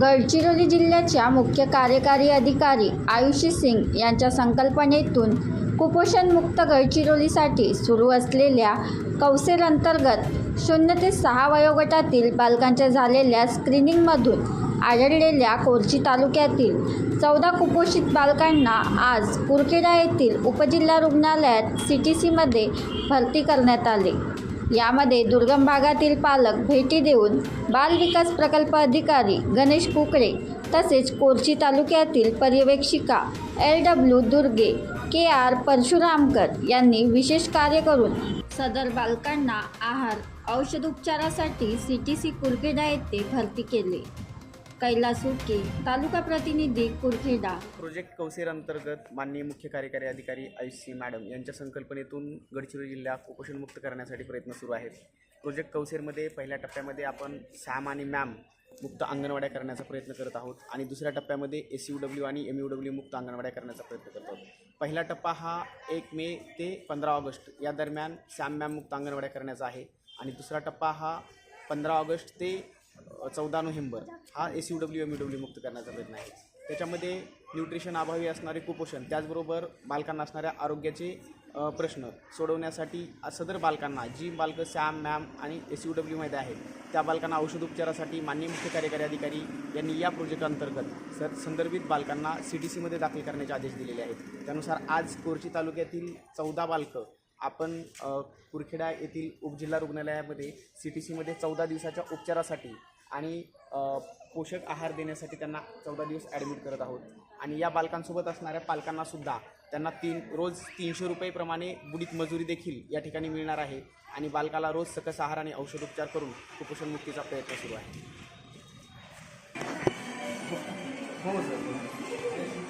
गडचिरोली जिल्ह्याच्या मुख्य कार्यकारी अधिकारी आयुषी सिंग यांच्या संकल्पनेतून कुपोषणमुक्त गडचिरोलीसाठी सुरू असलेल्या कौसेल अंतर्गत शून्य ते सहा वयोगटातील बालकांच्या झालेल्या स्क्रीनिंगमधून आढळलेल्या कोरची तालुक्यातील चौदा कुपोषित बालकांना आज कुरखेडा येथील उपजिल्हा रुग्णालयात सी टी सीमध्ये भरती करण्यात आले. यामध्ये दुर्गम भागातील पालक भेटी देऊन बालविकास प्रकल्प अधिकारी गणेश कुकडे तसेच कोरची तालुक्यातील पर्यवेक्षिका L W Durge K R Parshuramkar यांनी विशेष कार्य करून सदर बालकांना आहार औषधोपचारासाठी सी टी सी कुरखेडा येथे भरती केले. कैलास उके तालुका प्रतिनिधी कुरखेडा. प्रोजेक्ट कौशेर अंतर्गत माननीय मुख्य कार्यकारी अधिकारी आयुषी सी मॅडम यांच्या संकल्पनेतून गडचिरोली जिल्हा कुपोषणमुक्त करण्यासाठी प्रयत्न सुरू आहेत. प्रोजेक्ट कौशेरमध्ये पहिल्या टप्प्यामध्ये आपण सॅम आणि मॅम मुक्त अंगणवाड्या करण्याचा प्रयत्न करत आहोत आणि दुसऱ्या टप्प्यामध्ये एस यू डब्ल्यू आणि एम यू डब्ल्यू मुक्त अंगणवाड्या करण्याचा प्रयत्न करत आहोत. पहिला टप्पा हा एक मे ते पंधरा ऑगस्ट या दरम्यान सॅम मॅम मुक्त अंगणवाड्या करण्याचा आहे आणि दुसरा टप्पा हा पंधरा ऑगस्ट ते चौदा नोव्हेंबर हा S U W M U W मुक्त करण्याचा प्रयत्न आहे. त्याच्यामध्ये न्यूट्रिशन अभावी असणारे कुपोषण त्याचबरोबर बालकांना असणाऱ्या आरोग्याचे प्रश्न सोडवण्यासाठी सदर बालकांना जी बालकं सॅम मॅम आणि एस यू डब्ल्यूमध्ये आहेत त्या बालकांना औषधोपचारासाठी मान्य मुख्य कार्यकारी अधिकारी यांनी या प्रोजेक्ट अंतर्गत सर संदर्भित बालकांना सी टी सीमध्ये दाखल करण्याचे आदेश दिलेले आहेत. त्यानुसार आज कोरची तालुक्यातील चौदा बालकं आपण कुरखेडा येथील उपजिल्हा रुग्णालयामध्ये सी टी सीमध्ये चौदा दिवसाच्या उपचारासाठी आणि पोषक आहार देण्यासाठी त्यांना चौदा दिवस ॲडमिट करत आहोत. आणि या बालकांसोबत असणाऱ्या पालकांनासुद्धा त्यांना तीन रोज तीनशे रुपयेप्रमाणे बुडीत मजुरी देखील या ठिकाणी मिळणार आहे. आणि बालकाला रोज सकस आहार आणि औषधोपचार करून कुपोषणमुक्तीचा प्रयत्न सुरू आहे. हो सर